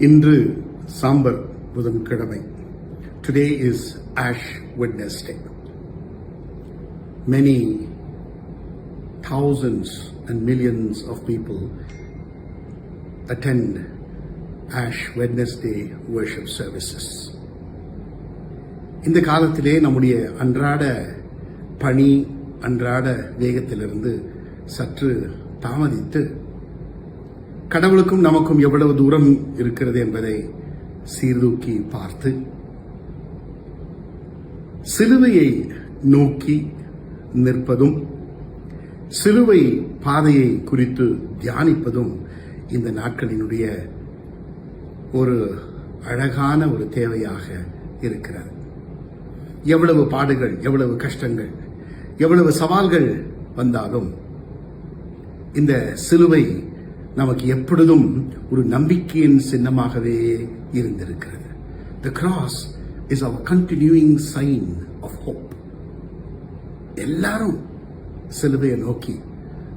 இன்று சாம்பர் புதன்கிழமை today is ash Wednesday many thousands and millions of people attend ash Wednesday worship services இந்த காலத்திலே நம்முடைய அன்றாட பணி அன்றாட வேகத்திலிருந்து சற்று தாமதித்து கடவுளுக்கும் நமக்கும் எவ்வளவு தூரம் இருக்கிறது என்பதை சீர்தூக்கி பார்த்து சிலுவையை நோக்கி நிற்பதும் சிலுவை பாதையை குறித்து தியானிப்பதும் இந்த நாட்களினுடைய ஒரு அழகான ஒரு தேவையாக இருக்கிறது. எவ்வளவு பாடுகள் எவ்வளவு கஷ்டங்கள் எவ்வளவு சவால்கள் வந்தாலும் இந்த சிலுவை நமக்கு எப்பொழுதும் ஒரு நம்பிக்கையின் சின்னமாகவே இருந்திருக்கிறது. The cross is our continuing sign of hope எல்லாரும் சிலுவையை நோக்கி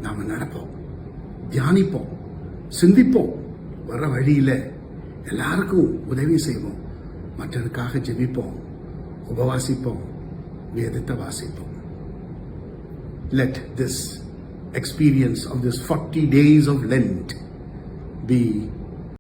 நாம் நடப்போம் தியானிப்போம் சிந்திப்போம். வர வழியில் எல்லாருக்கும் உதவி செய்வோம். மற்றவருக்காக ஜெபிப்போம் உபவாசிப்போம் வேதத்தை வாசிப்போம். Let this experience of this 40 days of Lent be